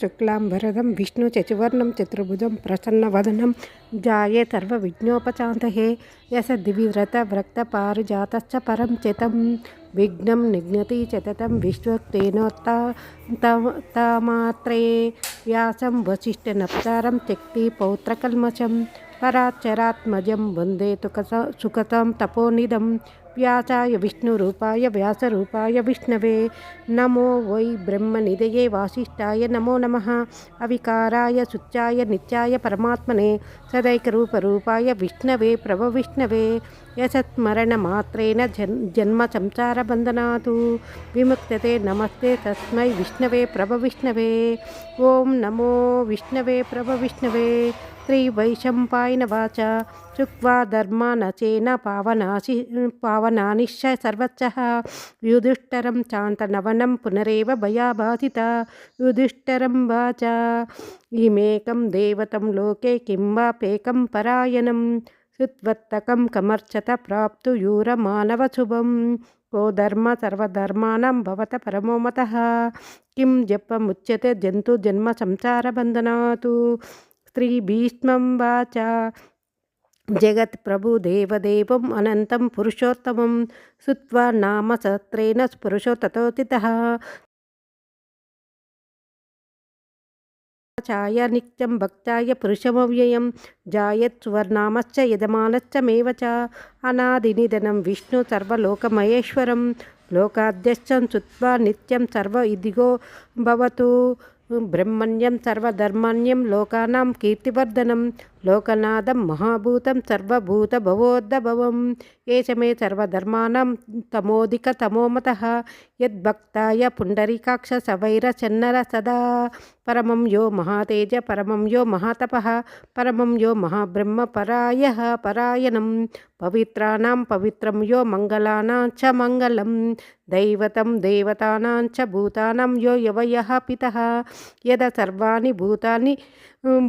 शुक्लाम्बरदं विष्णुचतुर्वर्णं चतुर्भुजं प्रसन्नवदनं ध्याये सर्वविघ्नोपशान्तये यशदिविव्रतव्रक्तपारिजातश्च परं चितं विघ्नं निघ्नति च ततं विश्वक्तेनोत्तमात्रे व्यासं वसिष्ठनप्तारं त्यक्ति पौत्रकल्मषं पराच्चरात्मजं वंदे तुकस सुखतं तपोनिदं व्यासाय विष्णुरूपाय व्यासरूपाय विष्णवे नमो वै ब्रह्म ब्रह्मनिधये वासिष्ठाय नमो नमः। अविकाराय शुच्चाय नित्याय परमात्मने सदैकरूपरूपाय विष्णवे प्रभविष्णवे यशस्मरणमात्रेण जन्, जन्मसंसारबन्धनात् विमुक्तते नमस्ते तस्मै विष्णवे प्रभविष्णवे ॐ नमो विष्णवे प्रभविष्णवे స్త్రీ వైశంపాయన వాచ. చుక్వా ధర్మాన చేన పావనాశి పావనానిశ్చ సర్వచ్చ. యుధిష్ఠరం చాంతనవనం పునరేవ భయాబాధిత. యుధిష్ఠరం వాచ. ఇమేకం దేవతం లోకే కింవాపేకం పరాయణం. సుత్వత్తకం కమర్చత ప్రాప్తు యూర మానవ శుభం. కో ధర్మ సర్వధర్మాణం భవత పరమోమత కిం జపముచ్యతే జంతు జన్మ సంసారబంధనాతు స్త్రీ భీష్మం వాచ. జగత్ ప్రభు దేవదేవం అనంతం పురుషోత్తమం సుత్వా నామ సత్రేణ పురుషో తథోతిత ఛాయ నిత్యం భక్తాయ పురుషమవ్యయం జాయత్ సువర్ణామశ్చ యజమానశ్చ మేవ చ. అనాదినిధనం విష్ణు సర్వలోకమహేశ్వరం లోకాద్యశ్చం సుత్వా నిత్యం సర్వ ఇదిగో భవతు. బ్రహ్మణ్యం సర్వధర్మాణ్యం లోకానాం కీర్తివర్ధనం లోకనాథం మహాభూతం సర్వభూత భవోద్భవం ఏషమే సర్వధర్మానం తమోదిక తమోమత. యద్భక్తాయ పుండరీకాక్ష సవైర చన్నర సదా. పరమం యో మహాతేజ పరమం యో మహాతప. పరమం యో మహాబ్రహ్మ పరాయ పరాయణం. పవిత్రాణం పవిత్రం యో మంగళానాం చ మంగళం. దైవతం దేవతానాం చ భూతానాం యో యవయ పిత. యద సర్వాణి భూతాన్ని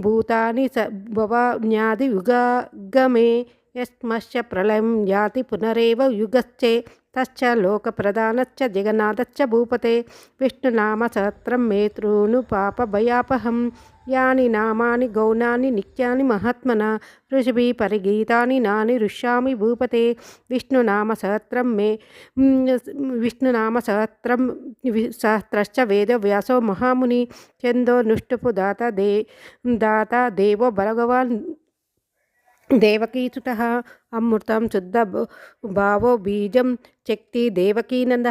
భూతాని స భవాన్యాది యుగాగమే యస్మశ్చ ప్రళయం యాతి పునరేవ యుగశ్చే తశ్చ లోకప్రధానశ్చ జగన్నాథశ్చ భూపతే విష్ణునామసహస్రం మే తృణు పాపభయాపహం యాని నామాని గౌణాని నిత్యాని మహాత్మన ఋషిభి పరిగీతాని నాని ఋష్యామి భూపతే విష్ణునామ విష్ణునామసహస్రం మే విష్ణునామ విష్ణునామసహస్రం సహస్రశ్చ వేదవ్యాసో మహాముని చందో నుష్టుపు దాత దే దాత దేవో భగవాన్ దేవకీసుత అమృతం శుద్ధ భావో బీజం శక్తి దేవకీనంద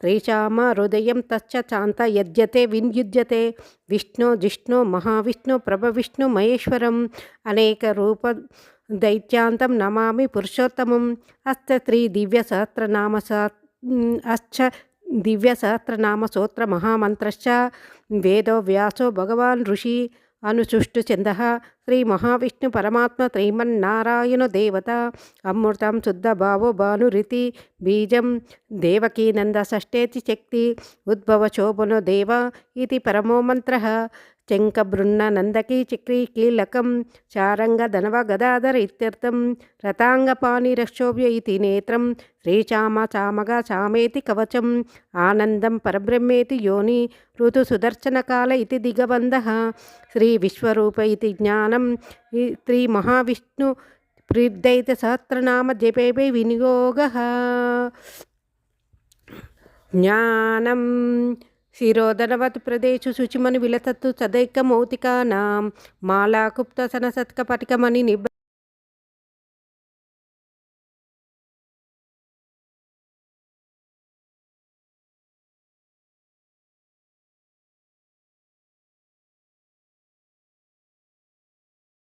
త్రీశామ హృదయం తచ్చ శాంత యజ్యతే వినియుజ్యతే విష్ణు జిష్ణు మహావిష్ణు ప్రభ విష్ణు మహేశ్వరం అనేక రూప దైత్యాంతం నమామి పురుషోత్తమం అస్త శ్రీ దివ్య సహస్రనామ అశ్చ దివ్య సహస్రనామ సూత్ర మహామంత్రశ్చ వేదో వ్యాసో భగవాన్ ఋషి అనుసుష్టు చంద శ్రీ మహావిష్ణు పరమాత్మ శ్రీమన్నారాయణ దేవత అమృతం శుద్ధ భావో భానురితి. బీజం దేవకీనంద షష్ఠేతి శక్తి. ఉద్భవ శోభనో దేవ ఇది పరమో మంత్ర. శంఖబృన్ననందకీ చక్రీ కీలకం. చారంగ ధనవ గదాధర ఇత్యర్థం. రతాంగపాణిరక్షోభ్య ఇది నేత్రం. శ్రీచామ చామగా చామేతి కవచం. ఆనందం పరబ్రహ్మేతి యోని. ఋతుసుదర్శనకాల ఇది దిగబంధ. శ్రీ విశ్వరూప ఇది జ్ఞాన మనం శ్రీ మహావిష్ణు ప్రీర్దైత సహస్రనామ జపేపై వినియోగ. జ్ఞానం శిరోధనవత్ ప్రదేశు శుచిమని విలసత్తు సదైక మౌతికానాం మాలాకుప్త సనసత్క పటికమని నిబ